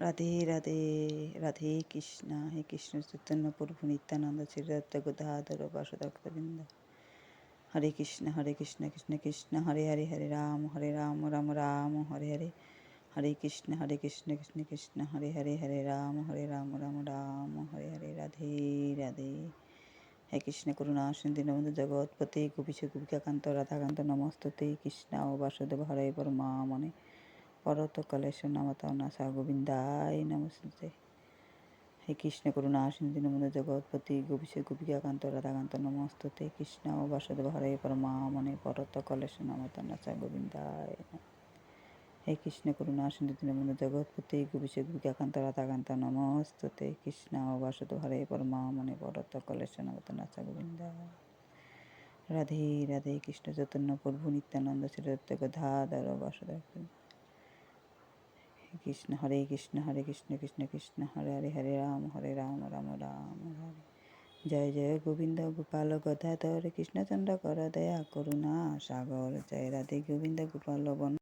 রাধে রাধে রাধে কৃষ্ণ। হে কৃষ্ণ, চৈতন্য, প্রভু, নিত্যানন্দ শ্রীরত্ত গোদাধর বাসুদক্তবৃন্দ হরে কৃষ্ণ হরে কৃষ্ণ কৃষ্ণ কৃষ্ণ, হরে হরে হরে রাম হরে রাম রাম রাম, হরে হরে। হরে কৃষ্ণ হরে কৃষ্ণ কৃষ্ণ কৃষ্ণ, হরে হরে হরে রাম হরে রাম রাম রাম, হরে হরে, রাধে রাধে। হে কৃষ্ণ, করুণা সিন্ধু জগৎপতি গোপীশ গোপিকাকান্ত, রাধাকান্ত, নমস্ততে। কৃষ্ণ ও বাসুদেব, হরে পরমা মনে নামত নাসা গোবিন্দায় নমস্তে হে কৃষ্ণ করুণা, সিন্ধু নমদ জগৎপতি, গোপীশ গোপিকাকান্ত, রাধাকান্ত নমস্ততে। কৃষ্ণ ও বাসুদেব হরে পরমা মনে পরত নামত নাসা গোবিন্দায়। হে কৃষ্ণ করুণা, সিন্ধু দীনবন্ধু জগৎপতি, গোপীশ গোপিকাকান্ত, রাধাকান্ত নমস্তুতে। কৃষ্ণ ও বাসুদেব হরে পরমা মনে পরত কলেশ নামত নাসা গোবিন্দা রাধে রাধে কৃষ্ণ চৈতন্য প্রভু নিত্যানন্দ শ্রীদত্ত গধাধর বাসুদেব। কৃষ্ণ হরে কৃষ্ণ হরে কৃষ্ণ কৃষ্ণ কৃষ্ণ হরে হরে হরে রাম হরে রাম রাম রাম হরে জয় জয় গোবিন্দ গোপাল গদাধর কৃষ্ণচন্দ্র কর দয়া করুণা সাগর। জয় রাধে গোবিন্দ গোপাল বন